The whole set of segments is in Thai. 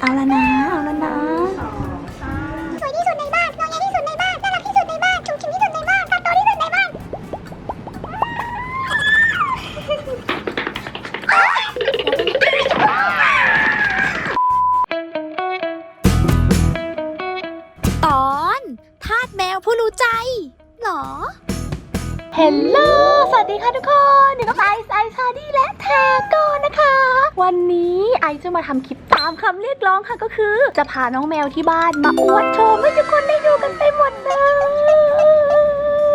เอาละนะ เอาละนะสวยที่สุดในบ้านงอแงที่สุดในบ้านน่ารักที่สุดในบ้านชุ่มชิมที่สุดในบ้านตาโตที่สุดในบ้านตอนทาสแมวผู้รู้ใจหรอ เฮลโลสวัสดีค่ะทุกคนอยู่กับไอซ์ไอซ์ชาดี้และแทโก้นะคะ วันนี้ไอซ์จะมาทำคลิปตามคำเรียกร้องค่ะก็คือ จะพาน้องแมวที่บ้านมาอวดโชว์ให้ทุกคนได้ดูกันไปหมดเล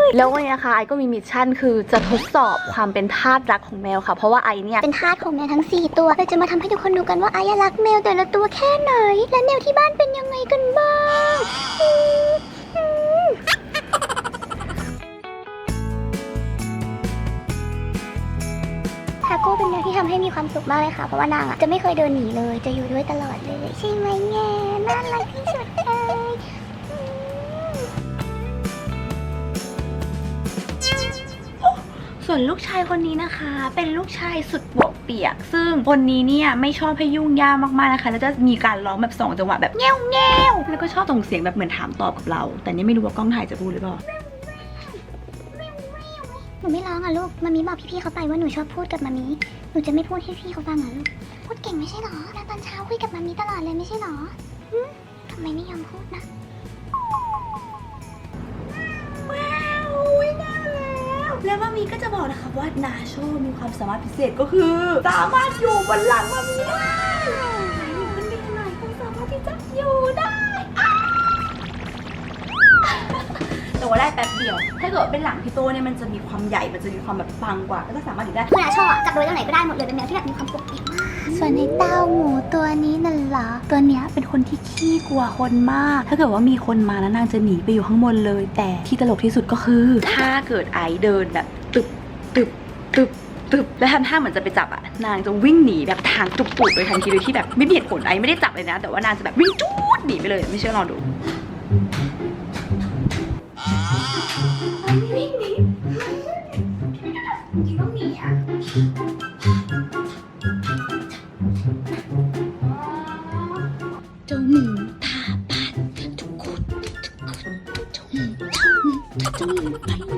ยแล้ววันนี้นะคะไอซ์ก็มีมิชชั่นคือจะทดสอบความเป็นทาสรักของแมวค่ะ เพราะว่าไอซ์เนี่ยเป็นทาสของแมวทั้ง 4 ตัวเราจะมาทำให้ทุกคนดูกันว่าไอายรักแมวแต่ละตัวแค่ไหน และแมวที่บ้านเป็นยังไงกันบ้าง ทาโก้เป็นแมวที่ทำให้มีความสุขมากเลยค่ะ เพราะว่านางอะจะไม่เคยเดินหนีเลย จะอยู่ด้วยตลอดเลย ใช่ไหมแง่น่ารักที่สุดเลยส่วนลูกชายคนนี้นะคะ เป็นลูกชายสุดบวกเปียก ซึ่งคนนี้เนี่ยไม่ชอบให้ยุ่งยากมากๆนะคะ แล้วจะมีการร้องแบบสองจังหวะแบบแง่วแง่วแล้วก็ชอบส่งเสียงแบบเหมือนถามตอบกับเรา แต่นี่ไม่รู้ว่ากล้องถ่ายจะพูดหรือเปล่า นูไม่ร้องอะลูกมามีบอกพี่ๆเขาไปว่าหนูชอบพูดกับมามีหนูจะไม่พูดให้พี่เขาฟังอะลูก พูดเก่งไม่ใช่หรอแล้วตอนเช้าคุยกับมามีตลอดเลยไม่ใช่หรอหึทำไมไม่ยอมพูดนะว้าวน่าแล้วแล้วมามีก็จะบอกนะคะว่านาโชมีความสามารถพิเศษก็คือ สามารถอยู่บนหลังมามีได้มันมีหลายคนสามารถที่จะอยู่ได้ แต่ว่าได้แป๊บเดียว ถ้าเกิดเป็นหลังพี่โตเนี่ยมันจะมีความใหญ่ มันจะมีความแบบปังกว่า ก็จะสามารถอยู่ได้คือนาชอบอะจับโดยตรงไหนก็ได้หมดเลยเป็นแมวที่แบบมีความปกติมากส่วนในเต้าหมูตัวนี้นั่นเหรอ ตัวเนี้ยเป็นคนที่ขี้กลัวคนมาก ถ้าเกิดว่ามีคนมาแล้วนางจะหนีไปอยู่ข้างบนเลย แต่ที่ตลกที่สุดก็คือ ถ้าเกิดไอเดินแบบตึบตึบตึบตึบแล้วทำท่าเหมือนจะไปจับอะนางจะวิ่งหนีแบบทางตุบปุบเลยทันทีโดยที่แบบไม่มีเหตุผลไอไม่ได้จับเลยนะ แต่ว่านางจะแบบวิ่งจู๊ดหนีไปเลยไม่เชื่อลองดู เจ้าหมูตาปาดทุกคนทุกคนเจ้าหมูเจ้าหมูเจ้าหมูไปไหน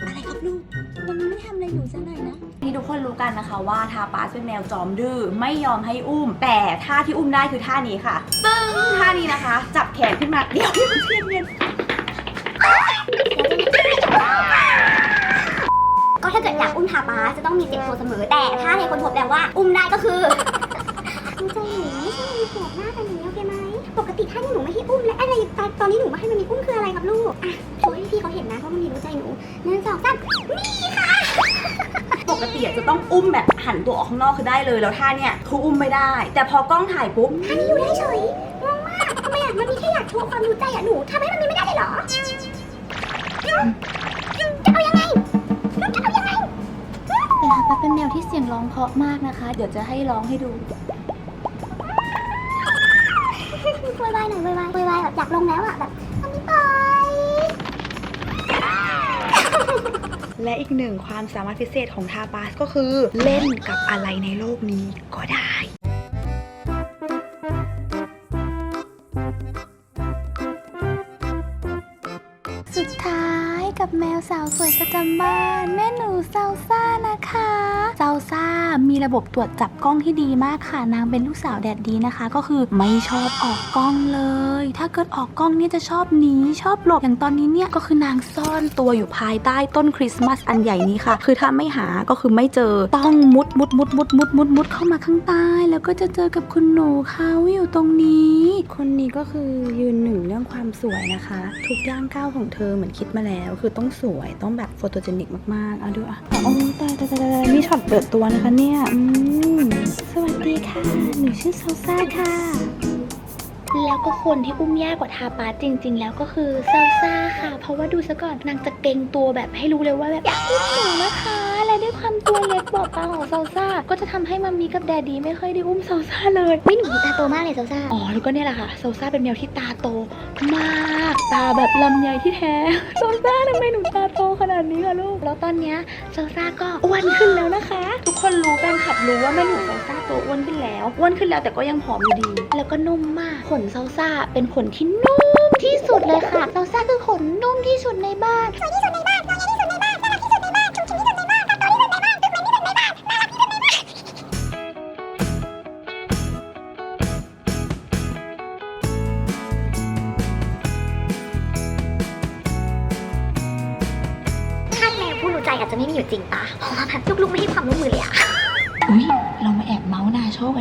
อะไรครับลูกมันไม่ทำอะไรหนูสักหน่อยนะที่ทุกคนรู้กันนะคะว่าทาปาสเป็นแมวจอมดื้อไม่ยอมให้อุ้ม แต่ท่าที่อุ้มได้คือท่านี้ค่ะ ปึ้งท่านี้นะคะ จับแขนขึ้นมาเดี๋ยวเย็นเย็น ก็ถ้าเกิดอยากอุ้มทาป้าจะต้องมีเจ็บตัวเสมอแต่ถ้าในคนพบแล้วว่า อุ้มได้ก็คือใจหนูไม่ใช่มีแสบหน้ากันอย่างนี้โอเคไหมปกติถ้าหนูไม่ให้อุ้มและอะไรตอนตอนนี้หนูมาให้มันมีอุ้มคืออะไรครับลูกอะโชว์ให้พี่เขาเห็นนะเพราะมันมีรู้ใจหนูหนึ่งสองสามนี่ค่ะปกติจะต้องอุ้มแบบหันตัวออกข้างนอกคือได้เลยแล้วท่าเนี่ยคืออุ้มไม่ได้ แต่พอกล้องถ่ายปุ๊บท่านี้อยู่ได้เฉยงงมากทำไมอะมันมีแค่อยากโชว์ความรู้ใจอะหนูทำให้มันมีไม่ได้เลยเหรอ เป็นทาปาสเป็นแมวที่เสียงร้องเพราะมากนะคะ เดี๋ยวจะให้ร้องให้ดูโวยวายหน่อยโวยวายโวยวายแบบอยากลงแล้วอะแบบมันไม่ไป และอีกหนึ่งความสามารถพิเศษของทาปาสก็คือเล่นกับอะไรในโลกนี้ก็ได้ กับแมวสาวสวยประจำบ้าน แม่หนูซาซ่านะคะซาซ่ามีระบบตรวจจับกล้องที่ดีมากค่ะ นางเป็นลูกสาวแดดดีนะคะ ก็คือไม่ชอบออกกล้องเลย ถ้าเกิดออกกล้องเนี่ยจะชอบหนีชอบหลบอย่างตอนนี้เนี่ยก็คือนางซ่อนตัวอยู่ภายใต้ต้นคริสต์มาสอันใหญ่นี้ค่ะ คือถ้าไม่หาก็คือไม่เจอต้องมุดมุดมุดมุดมุดมุดมุดเข้ามาข้างใต้ แล้วก็จะเจอกับคุณหนูเขาอยู่ตรงนี้ คนนี้ก็คือยืนหนึ่งเรื่องความสวยนะคะ ทุกย่างก้าวของเธอเหมือนคิดมาแล้ว คือต้องสวยต้องแบบโฟโตเจนิกมากๆ เอาดูอะโอ้ตายตายตายตายมีช็อตเปิดตัวนะคะเนี่ยอืมสวัสดีค่ะ หนูชื่อซาซ่าค่ะ แล้วก็คนที่อุ้มยากกว่าทาปาจริง ๆ แล้วก็คือซาซ่าค่ะ เพราะว่าดูซะก่อนนางจะเกรงตัวแบบให้รู้เลยว่าแบบอยากอุ้มหนูนะคะและด้วยความความตัวเล็กบอบบางของซาซ่าก็จะทำให้มัมมี่กับแดดดี้ไม่ค่อยได้อุ้มซาซ่าเลยวิหนูตาโตมากเลยซาซ่าอ๋อแล้วก็เนี่ยแหละค่ะโซซ่าเป็นแมวที่ตาโตมาก ตาแบบลำไยที่แท้โซซ่าทำไมหนูตาโตขนาดนี้คะลูก แล้วตอนเนี้ยโซซ่าก็อ้วนขึ้นแล้วนะคะ ทุกคนรู้แฟนคลับรู้ว่าแม่หนูโซซ่าโตอ้วนขึ้นแล้วอ้วนขึ้นแล้วแต่ก็ยังผอมอยู่ดี แล้วก็นุ่มมากขนโซซ่าเป็นขนที่นุ่มที่สุดเลยค่ะโซซ่าคือขนนุ่มที่สุดในบ้านช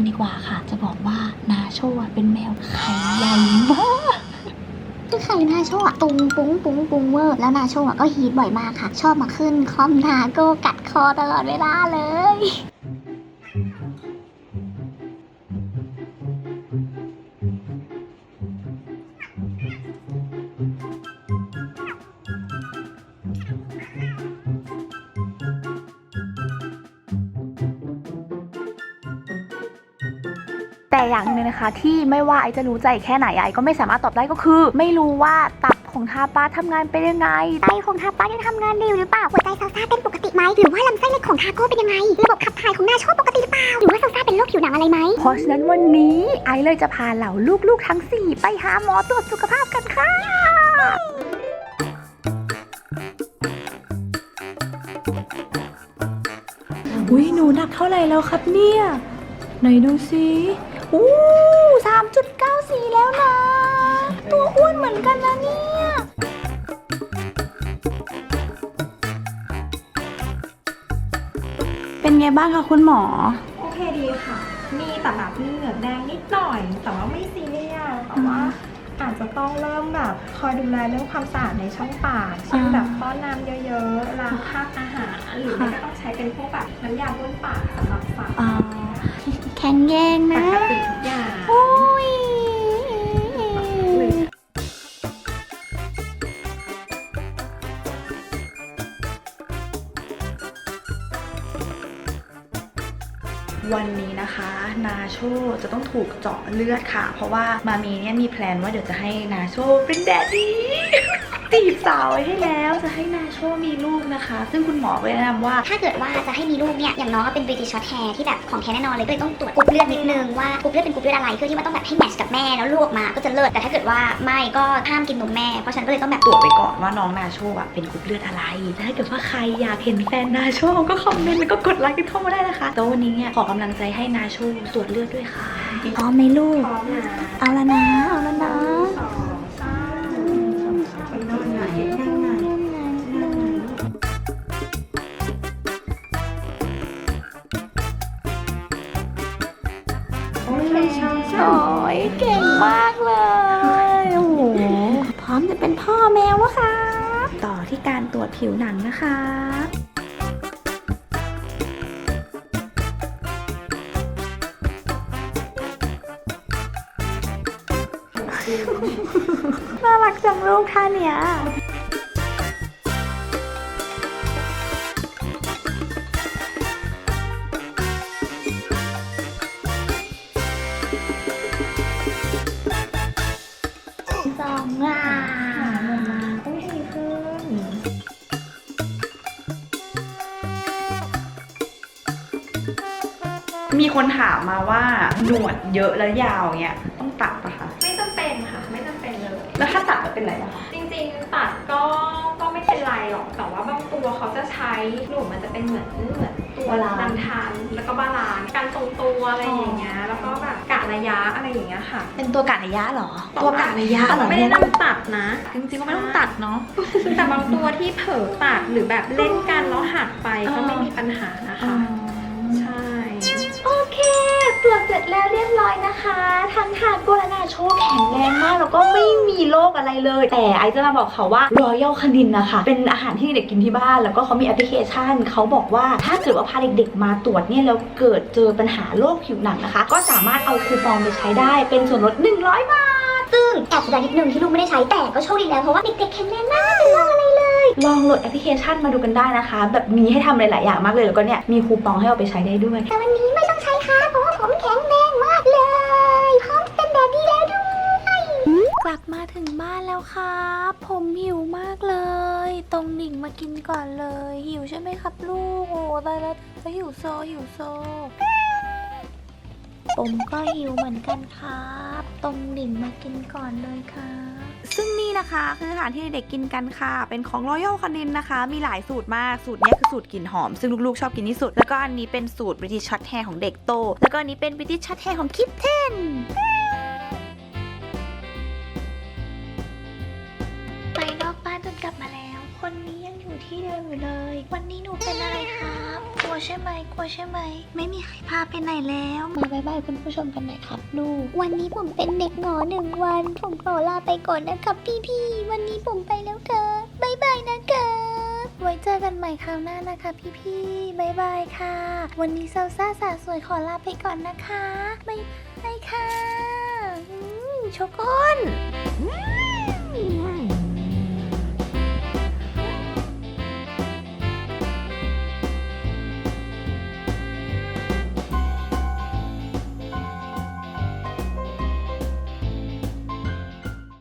กันดีกว่าค่ะ จะบอกว่านาโชะเป็นแมวไข่ใหญ่มากคือไข่นาโชะตุงปุ้งปุ้งปุ้งเวอร์แล้วนาโชะก็ฮีทบ่อยมากค่ะ ชอบมาขึ้นคอมนาโก้กัดคอตลอดเวลาเลย อย่างหนึงนะคะ ที่ไม่ว่าไอจะรู้ใจแค่ไหนไอก็ไม่สามารถตอบได้ก็คือ ไม่รู้ว่าตับของทาป้าทำงานเป็นยังไงไตของทาป้ายังทำงานดีอยู่หรือเปล่าหัวใจซาซ่าเต้นปกติไหมหรือว่าลำไส้เล็กของทาโก้เป็นยังไงระบบขับถ่ายของนาโชปกติหรือเปล่าหรือว่าซาซ่าเป็นโรคผิวหนังอะไรไหมเพราะฉะนั้นวันนี้ไอเลยจะพาเหล่าลูกๆทั้ง 4 ไปหาหมอตรวจสุขภาพกันค่ะอุ้ยหนูหนักเท่าไหร่แล้วครับเนี่ย ไหนดูสิ อู้สามจุดเก้าสี่แล้วนะ ตัวอ้วนเหมือนกันนะเนี่ย เป็นไงบ้างคะคุณหมอ โอเคดีค่ะ มีแต่แบบมีเหงือกแดงนิดหน่อย แต่ว่าไม่ซีเรียสแต่ว่าอาจจะต้องเริ่มแบบคอยดูแลเรื่องความสะอาดในช่องปาก เช่นแบบป้อนน้ำเยอะๆล้างคราบอาหาร หรือไม่ก็ต้องใช้เป็นพวกแบบน้ำยาบ้วนปากสำหรับสัตว์อ่า แข็งแยงปนะ กติทุกอย่าง โอ้ยหรือวันนี้นะคะ นาโชจะต้องถูกเจาะเลือดค่ะ เพราะว่ามามีเนี่ยมีแพลนว่าเดี๋ยวจะให้นาโชเป็นแดดดี้ จีบสาวไว้ให้แล้วจะให้นาโชมีลูกนะคะ ซึ่งคุณหมอก็แนะนำว่า ถ้าเกิดว่าจะให้มีลูกเนี่ย อย่างน้องก็เป็นบริติชช็อตแฮร์ที่แบบของแท้แน่นอนเลยก็เลยต้องตรวจกรุ๊ปเลือดนิดนึงว่ากรุ๊ปเลือดเป็นกรุ๊ปเลือดอะไรเพื่อที่ว่าต้องแบบให้แมทช์กับแม่แล้วลูกออกมาก็จะเลิศแต่ถ้าเกิดว่าไม่ก็ห้ามกินนมแม่เพราะฉะนันก็เลยต้องแบบตรวจไว้ก่อนว่าน้องนาโชอะเป็นกรุ๊ปเลือดอะไรถ้าเกิดว่าใครอยากเห็นแฟนนาโชก็คอมเมนต์แล้วก็กดไลค์กันเข้ามาได้นะคะแต่วันนี้เนี่ยขอกำลังใจให้นาโชตรวจเลือดด้วยค่ะพร้อมไหมลูกพร้อมนะเอาละนะเอาละนะ โอเคใช่ใช่โอ้ยเก่งมากเลยโอ้โหพร้อมจะเป็นพ่อแมวแล้วค่ะ ต่อที่การตรวจผิวหนังนะคะน่ารักจังลูกท่าเนี้ย มีคนถามมาว่าหนวดเยอะแล้วยาวเงี้ยต้องตัดปะคะ ไม่จำเป็นค่ะ ไม่จำเป็นเลย แล้วถ้าตัดจะเป็นไรอะคะ จริงๆ ตัดก็ก็ไม่เป็นไรหรอก แต่ว่าบางตัวเขาจะใช้หนูมันจะเป็นเหมือนเหมือนตัวบาลานซ์ นันทานแล้วก็บาลานซ์การทรงตัวอะไรอย่างเงี้ย แล้วก็แบบกะระยะอะไรอย่างเงี้ยค่ะ เป็นตัวกะระยะเหรอ ตัวกะระยะเหรอไม่ได้นำตัดนะ จริงๆก็ไม่ต้องตัดเนาะ แต่บางตัวที่เผลอตัดหรือแบบเล่นกันแล้วหักไปก็ไม่มีปัญหานะคะใช่โอเคตร วจเสร็จแล้วเรียบร้อยนะคะ ทั้งทานโกละนาโชแข็งแรงมากแล้วก็ไม่มีโรคอะไรเลย แต่ไอจะมาบอกเขาว่า Royal Canin นะคะ เป็นอาหารที่เด็กกินที่บ้าน แล้วก็เขามีแอปพลิเคชัน เขาบอกว่าถ้าเกิดว่าพาเด็กๆมาตรวจเนี่ยแล้วเกิดเจอปัญหาโรคผิวหนังนะคะ ก็สามารถเอาคูปองไปใช้ได้เป็นส่วนลด 100 บาทซึ่งแอบเสียดายนิดนึงที่ลูกไม่ได้ใช้แต่ก็โชคดีแล้วเพราะว่าเด็กๆแข็งแรงมากไม่เป็นโรคอะไรเลย ลองโหลดแอปพลิเคชันมาดูกันได้นะคะ แบบมีให้ทำหลายๆอย่างมากเลยแล้วก็เนี่ยมีคูปองให้เอาไปใช้ได้ด้วย แต่วันนี้ไม่ต้องใช้ค่ะเพราะ แข็งแรงมากเลยพร้อมเป็นแดดดี้แล้วด้วยกลับมาถึงบ้านแล้วครับ ผมหิวมากเลย ตรงหนิงมากินก่อนเลย หิวใช่ไหมครับลูก โอ้ตายแล้วหิวโซหิวโซ ผมก็หิวเหมือนกันครับตรงดิ่งมากินก่อนเลยครับซึ่งนี่นะคะคืออาหารที่เด็กกินกันค่ะ เป็นของ Royal Canin นะคะ มีหลายสูตรมาก สูตรนี้คือสูตรกลิ่นหอม ซึ่งลูกๆชอบกินที่สุด แล้วก็อันนี้เป็นสูตร British Short Hair ของเด็กโต แล้วก็อันนี้เป็น British Short Hair ของคิดเทน ยังอยู่ที่เดิมอยู่เลย วันนี้หนูเป็นอะไรครับกลัวใช่ไหมกลัวใช่ไหม ไม่มีใครพาไปไหนแล้ว มาบายบายคุณผู้ชมกันหน่อยครับลูก วันนี้ผมเป็นเด็กหงอหนึ่งวัน ผมขอลาไปก่อนนะครับพี่ๆ วันนี้ผมไปแล้วเถอะบ๊ายบายนะครับไว้เจอกันใหม่คราวหน้านะคะ พี่ๆบายบายค่ะ วันนี้เซลซ่าสาสวยขอลาไปก่อนนะคะบายบายค่ะ อืมโชโกน